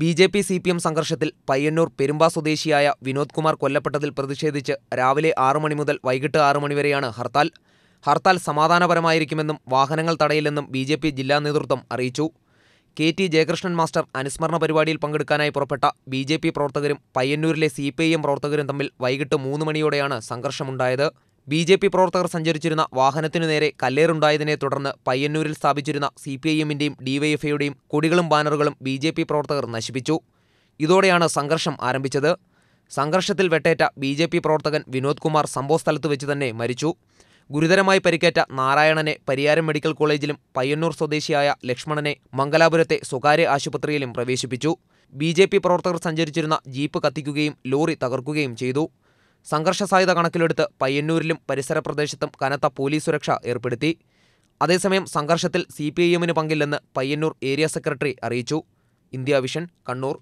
B J P C P M സംഘർഷത്തിൽ പയ്യന്നൂർ പെരുമ്പ സ്വദേശിയായ വിനോദ് കുമാർ കൊല്ലപ്പെട്ടതിൽ പ്രതിഷേധിച്ച് രാവിലെ ആറു മണി മുതൽ വൈകിട്ട് ആറു മണിവരെയാണ് ഹർത്താൽ. ഹർത്താൽ സമാധാനപരമായിരിക്കുമെന്നും വാഹനങ്ങൾ തടയില്ലെന്നും ബി ജെ പി ജില്ലാ നേതൃത്വം അറിയിച്ചു. കെ ടി ജയകൃഷ്ണൻ മാസ്റ്റർ അനുസ്മരണ പരിപാടിയിൽ പങ്കെടുക്കാനായി പുറപ്പെട്ട ബി ജെ പി പ്രവർത്തകരും പയ്യന്നൂരിലെ സി പി ഐ എം പ്രവർത്തകരും തമ്മിൽ വൈകിട്ട് മൂന്ന് മണിയോടെയാണ് സംഘർഷമുണ്ടായത്. ബി ജെ പി പ്രവർത്തകർ സഞ്ചരിച്ചിരുന്ന വാഹനത്തിനു നേരെ കല്ലേറുണ്ടായതിനെ തുടർന്ന് പയ്യന്നൂരിൽ സ്ഥാപിച്ചിരുന്ന സി പി ഐ ഡിവൈഎഫ്ഐയുടെയും കൊടികളും ബാനറുകളും ബി ജെ പി പ്രവർത്തകർ നശിപ്പിച്ചു. ഇതോടെയാണ് സംഘർഷം ആരംഭിച്ചത്. സംഘർഷത്തിൽ വെട്ടേറ്റ ബി ജെ പി പ്രവർത്തകൻ വിനോദ് കുമാർ സംഭവസ്ഥലത്ത് വെച്ച് തന്നെ മരിച്ചു. ഗുരുതരമായി പരിക്കേറ്റ നാരായണനെ പരിയാരം മെഡിക്കൽ കോളേജിലും പയ്യന്നൂർ സ്വദേശിയായ ലക്ഷ്മണനെ മംഗലാപുരത്തെ സ്വകാര്യ ആശുപത്രിയിലും പ്രവേശിപ്പിച്ചു. ബി പ്രവർത്തകർ സഞ്ചരിച്ചിരുന്ന ജീപ്പ് കത്തിക്കുകയും ലോറി തകർക്കുകയും ചെയ്തു. സംഘർഷ സാധ്യത കണക്കിലെടുത്ത് പയ്യന്നൂരിലും പരിസര പ്രദേശത്തും കനത്ത പോലീസ് സുരക്ഷ ഏർപ്പെടുത്തി. അതേസമയം സംഘർഷത്തിൽ സി പി ഐ എമ്മിന് പങ്കില്ലെന്ന് പയ്യന്നൂർ ഏരിയ സെക്രട്ടറി അറിയിച്ചു. India Vision Kannur.